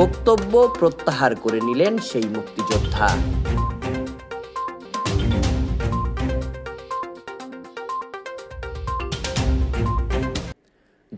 বক্তব্য প্রত্যাহার করে নিলেন সেই মুক্তিযোদ্ধা।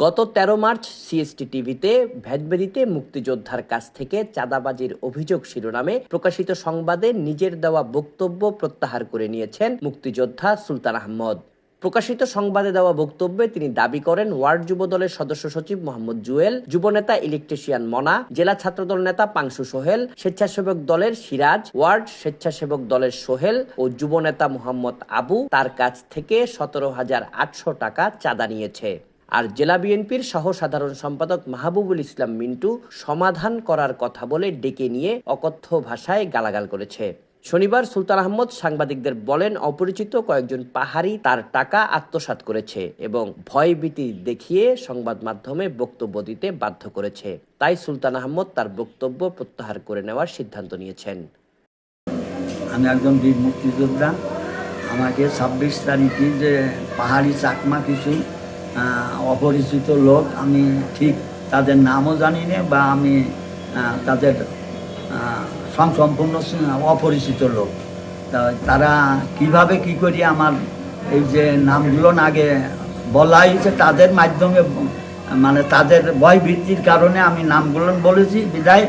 গত ১৩ মার্চ সিএসটি টিভিতে ভ্যাটবেরিতে মুক্তিযোদ্ধার কাছ থেকে চাঁদাবাজির অভিযোগ শিরোনামে প্রকাশিত সংবাদে নিজের দেওয়া বক্তব্য প্রত্যাহার করে নিয়েছেন মুক্তিযোদ্ধা সুলতান আহমদ। প্রকাশিত সংবাদে দেওয়া বক্তব্যে তিনি দাবি করেন, ওয়ার্ড যুব দলের সদস্য সচিব মোহাম্মদ জুয়েল যুবনেতা ইলেকট্রিশিয়ান মনা, জেলা ছাত্রদল নেতা পাংশু সোহেল, স্বেচ্ছাসেবক দলের সিরাজ, ওয়ার্ড স্বেচ্ছাসেবক দলের সোহেল ও যুবনেতা মোহাম্মদ আবু তার কাছ থেকে সতেরো হাজার আটশো টাকা চাঁদা নিয়েছে। আর জেলা বিএনপির সহ সাধারণ সম্পাদক মাহবুবুল ইসলাম মিন্টু সমাধান করার কথা বলে ডেকে নিয়ে অকথ্য ভাষায় গালাগাল করেছে। শনিবার সুলতান আহমদ সাংবাদিকদের বলেন, অপরিচিত কয়েকজন পাহাড়ি তার টাকা আত্মসাৎ করেছে এবং ভয়ভীতি দেখিয়ে সংবাদ মাধ্যমে বক্তব্য দিতে বাধ্য করেছে। তাই সুলতান আহমদ তার বক্তব্য প্রত্যাহার করে নেওয়ার সিদ্ধান্ত নিয়েছেন। আমি একজন বীর মুক্তিযোদ্ধা। আমাকে ছাব্বিশ তারিখে যে পাহাড়ি চাকমা কিছু অপরিচিত লোক, আমি ঠিক তাদের নামও জানি না বা আমি তাদের সম্পূর্ণ অপরিচিত লোক। তারা কীভাবে কি করি আমার এই যে নামগুলো আগে বলা হয়েছে, তাদের মাধ্যমে মানে তাদের ভয় ভিত্তির কারণে আমি নামগুলো বলেছি, বিদায়।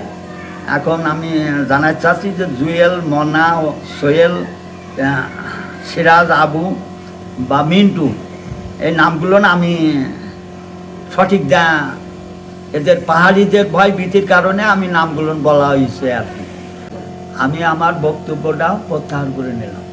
এখন আমি জানাতে চাচ্ছি যে জুয়েল, মনা, সোহেল সিরাজ, আবু বা মিন্টু, এই নামগুলো আমি সঠিক এদের পাহাড়িদের ভয় ভীতির কারণে আমি নামগুলো বলা হয়েছে আর কি। আমি আমার বক্তব্যটা প্রত্যাহার করে নিলাম।